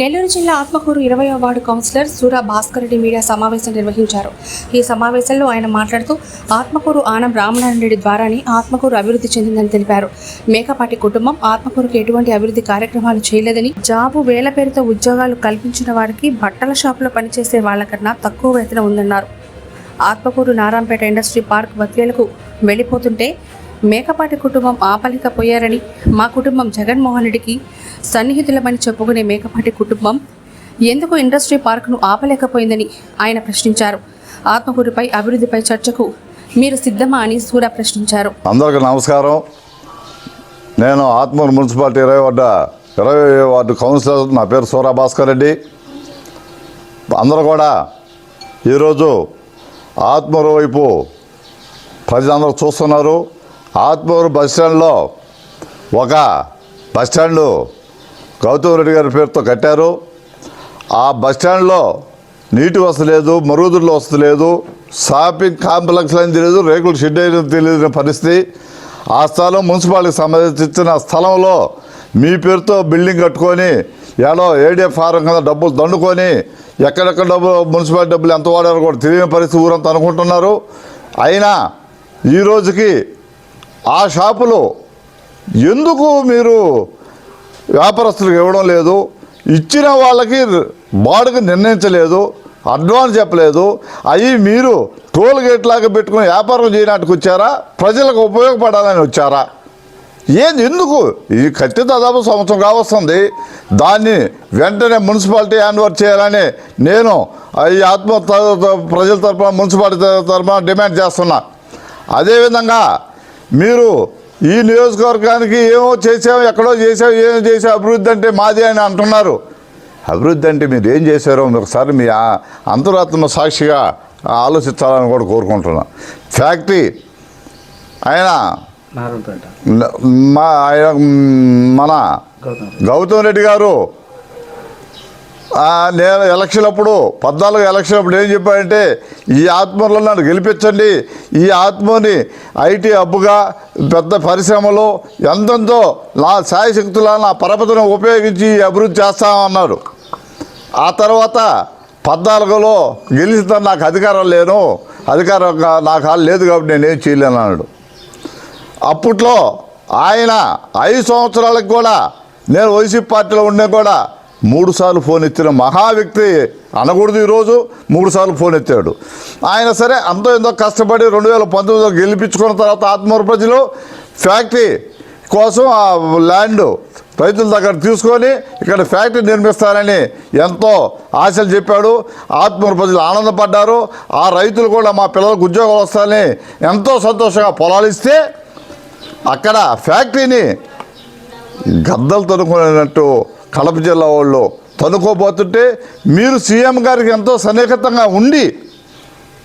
నెల్లూరు జిల్లా ఆత్మకూరు ఇరవయో ward councillor Sura Bhaskar Reddy media సమావేశం నిర్వహించారు. ఈ సమావేశంలో ఆయన మాట్లాడుతూ ఆత్మకూరు ఆనం రామనారాయణ రెడ్డి ద్వారానే ఆత్మకూరు అభివృద్ధి చెందిందని తెలిపారు. మేకపాటి కుటుంబం ఆత్మకూరుకు ఎటువంటి అభివృద్ధి కార్యక్రమాలు చేయలేదని జాబు వేల పేరుతో ఉద్యోగాలు కల్పించిన వారికి బట్టల షాపులో పనిచేసే వాళ్ళకన్నా తక్కువ వేతనం ఉందన్నారు. ఆత్మకూరు నారాంపేట ఇండస్ట్రీ పార్క్ బత్వేలకు వెళ్ళిపోతుంటే మేకపాటి కుటుంబం ఆపలేకపోయారని మా కుటుంబం జగన్మోహన్ రెడ్డికి సన్నిహితులమని చెప్పుకునే మేకపాటి కుటుంబం ఎందుకు ఇండస్ట్రీ పార్క్ను ఆపలేకపోయిందని ఆయన ప్రశ్నించారు. ఆత్మకూరుపై అభివృద్ధిపై చర్చకు మీరు సిద్ధమా అని సూర ప్రశ్నించారు. అందరికీ నమస్కారం. నేను ఆత్మూరు మున్సిపాలిటీ ఇరవై వార్డు ఇరవై వార్డు కౌన్సిలర్ నా పేరు సూరా భాస్కర్ రెడ్డి. అందరూ కూడా ఈరోజు ఆత్మూరు వైపు ప్రజలందరూ చూస్తున్నారు. ఆత్మూరు బస్ స్టాండ్లో ఒక బస్ స్టాండ్ గౌతమ్ రెడ్డి గారి పేరుతో కట్టారు. ఆ బస్ స్టాండ్లో నీటి వస్తలేదు మరుగుదొడ్లు వస్తలేదు షాపింగ్ కాంప్లెక్స్ అని తెలియదు రేకులు షెడ్ అయిన తెలియని పరిస్థితి. ఆ స్థలం మున్సిపాలిటీకి సంబంధించిన స్థలంలో మీ పేరుతో బిల్డింగ్ కట్టుకొని ఏడో ఏడిఎఫ్ ఫారం కింద డబ్బులు దండుకొని ఎక్కడెక్కడ డబ్బులు మున్సిపాలిటీ డబ్బులు ఎంత వాడారో కూడా తెలియని పరిస్థితి ఊరంతా అనుకుంటున్నారు. అయినా ఈ రోజుకి ఆ షాపులో ఎందుకు మీరు వ్యాపారస్తులకు ఇవ్వడం లేదు? ఇచ్చిన వాళ్ళకి బాడుగ నిర్ణయించలేదు అడ్వాన్స్ చెప్పలేదు. అవి మీరు టోల్ గేట్ లాగా పెట్టుకుని వ్యాపారం చేయడానికి వచ్చారా? ప్రజలకు ఉపయోగపడాలని వచ్చారా? ఏంది ఎందుకు? ఇది కట్టి దాదాపు సంవత్సరం కావస్తుంది. దాన్ని వెంటనే మున్సిపాలిటీ హ్యాండ్ఓవర్ చేయాలని నేను ఈ ఆత్మ ప్రజల తరఫున మున్సిపాలిటీ తరఫున డిమాండ్ చేస్తున్నా. అదేవిధంగా మీరు ఈ నియోజకవర్గానికి ఏమో చేసావు ఎక్కడో చేసావు ఏమో చేసావు అభివృద్ధి అంటే మాది అని అంటున్నారు. అభివృద్ధి అంటే మీరు ఏం చేశారో మీరు ఒకసారి మీ అంతరాత్మ సాక్షిగా ఆలోచించాలని కూడా కోరుకుంటున్నాను ఫ్యాక్టరీ ఆయన మా ఆయన మన గౌతమ్ రెడ్డి గారు నేను ఎలక్షన్ అప్పుడు పద్నాలుగు ఎలక్షన్ అప్పుడు ఏం చెప్పానంటే ఈ ఆత్మలో నన్ను గెలిపించండి. ఈ ఆత్మని ఐటీ హబ్బుగా పెద్ద పరిశ్రమలో ఎంతెంతో నా సాయశక్తుల నా పరపతిని ఉపయోగించి అభివృద్ధి చేస్తామన్నారు. ఆ తర్వాత పద్నాలుగులో గెలిచిన నాకు అధికారం లేను. అధికారం నాకు హాలు లేదు కాబట్టి నేనేం చేయలేను అన్నాడు. అప్పట్లో ఆయన ఐదు సంవత్సరాలకు కూడా నేను వైసీపీ పార్టీలో ఉండే కూడా మూడుసార్లు ఫోన్ ఎత్తిన మహా వ్యక్తి అనకూడదు ఈరోజు మూడుసార్లు ఫోన్ ఎత్తాడు. ఆయన సరే అంతో ఎంతో కష్టపడి రెండు వేల పంతొమ్మిదిలో గెలిపించుకున్న తర్వాత ఆత్మూరు ప్రజలు ఫ్యాక్టరీ కోసం ఆ ల్యాండ్ రైతుల దగ్గర తీసుకొని ఇక్కడ ఫ్యాక్టరీ నిర్మిస్తారని ఎంతో ఆశలు చెప్పాడు. ఆత్మూరు ప్రజలు ఆనందపడ్డారు. ఆ రైతులు కూడా మా పిల్లలకు ఉద్యోగాలు వస్తాయని ఎంతో సంతోషంగా పొలాలు ఇస్తే అక్కడ ఫ్యాక్టరీని గద్దలు తనుకునేటట్టు కడప జిల్లా వాళ్ళు తనుకోబోతుంటే మీరు సీఎం గారికి ఎంతో సన్నిహితంగా ఉండి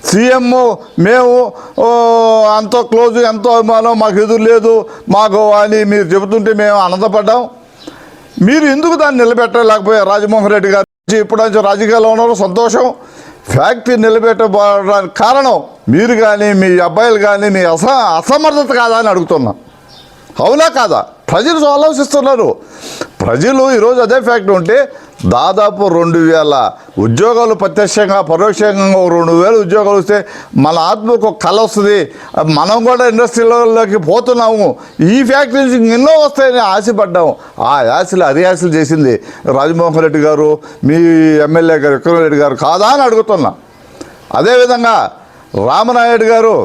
సీఎం మేము అంతో క్లోజ్ ఎంతో అభిమానం మాకు ఎదురు లేదు మాకు అని మీరు చెబుతుంటే మేము ఆనందపడ్డాం. మీరు ఎందుకు దాన్ని నిలబెట్టలేకపోయారు రాజమోహన్ రెడ్డి గారు ఇప్పుడు నుంచి రాజకీయాల్లో ఉన్నారు? సంతోషం. ఫ్యాక్టరీ నిలబెట్టబడడానికి కారణం మీరు కానీ మీ అబ్బాయిలు కానీ మీ అస అసమర్థత కాదా అని అడుగుతున్నా. అవునా కాదా? ప్రజలు ఆలోచిస్తున్నారు. ప్రజలు ఈరోజు అదే ఫ్యాక్టరీ ఉంటే దాదాపు రెండు వేల ఉద్యోగాలు ప్రత్యక్షంగా పరోక్షంగా రెండు వేల ఉద్యోగాలు వస్తే మన ఆత్మకు కళ వస్తుంది. మనం కూడా ఇండస్ట్రీలోకి పోతున్నాము. ఈ ఫ్యాక్టరీ నుంచి ఎన్నో వస్తాయని ఆశపడ్డాము. ఆ ఆశలు యాసలు చేసింది రాజమోహన్ రెడ్డి గారు మీ ఎమ్మెల్యే గారు విక్రమరెడ్డి గారు కాదా అని అడుగుతున్నా. అదేవిధంగా రామనాయుడు గారు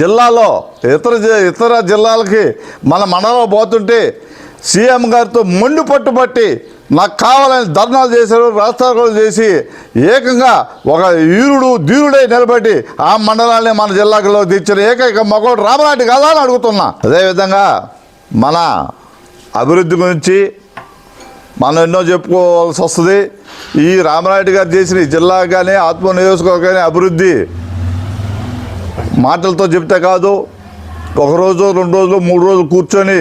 జిల్లాలో ఇతర ఇతర జిల్లాలకి మన మండలం పోతుంటే సీఎం గారితో మొండి పట్టుబట్టి నాకు కావాలని ధర్నాలు చేశారు రాస్తారోలు చేసి ఏకంగా ఒక వీరుడు ధీరుడై నిలబడి ఆ మండలాన్ని మన జిల్లాలో తెచ్చిన ఏకైక మగోడు రామనాయుడు కదా అని అడుగుతున్నా. అదేవిధంగా మన అభివృద్ధి గురించి మనం ఎన్నో చెప్పుకోవాల్సి వస్తుంది. ఈ రామనాయుడు గారు చేసిన ఈ జిల్లా కానీ ఆత్మ నియోజకవర్గం కానీ అభివృద్ధి మాటలతో చెప్తే కాదు ఒక రోజు రెండు రోజులు మూడు రోజులు కూర్చొని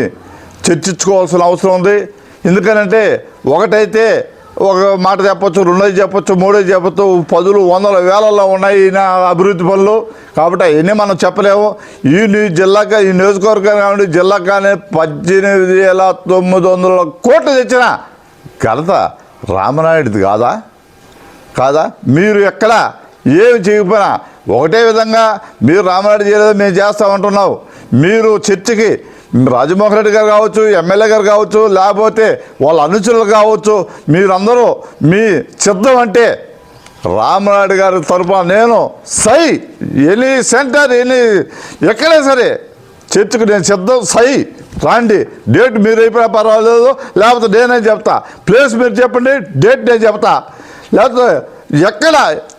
చర్చించుకోవాల్సిన అవసరం ఉంది. ఎందుకనంటే ఒకటైతే ఒక మాట చెప్పచ్చు రెండోది చెప్పచ్చు మూడోది చెప్పచ్చు పదులు వందల వేలలో ఉన్నాయి నా అభివృద్ధి పనులు. కాబట్టి అవన్నీ మనం చెప్పలేము. ఈ జిల్లాగా ఈ నియోజకవర్గం కానివ్వండి జిల్లా కానీ పద్దెనిమిది వేల తొమ్మిది వందల కోట్లు తెచ్చిన ఘనత రామనాయుడిది కాదా? కాదా? మీరు ఎక్కడ ఏమి చేయకపోయినా ఒకటే విధంగా మీరు రామనాయుడు చేయలేదు మేము చేస్తామంటున్నావు. మీరు చర్చికి రాజమోహన్ రెడ్డి గారు కావచ్చు ఎమ్మెల్యే గారు కావచ్చు లేకపోతే వాళ్ళ అనుచరులు కావచ్చు మీరందరూ మీ సిద్ధం అంటే రామనాయుడు గారి తరఫున నేను సై ఎనీ సెంటర్ ఎనీ ఎక్కడే సరే చర్చికి నేను సిద్ధం సై రాండి. డేట్ మీరు అయిపోయినా పర్వాలేదు లేకపోతే నేనే చెప్తా. ప్లేస్ మీరు చెప్పండి డేట్ నేను చెప్తా. లేకపోతే ఎక్కడ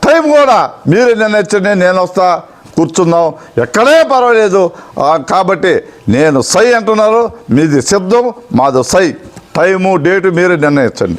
టైం కూడా మీరు నిర్ణయించండి నేను వస్తా. కూర్చుందాం ఎక్కడే పర్వాలేదు. కాబట్టి నేను సై అంటున్నారు. మీది శబ్దం మాది సై. టైము డేటు మీరే నిర్ణయించండి.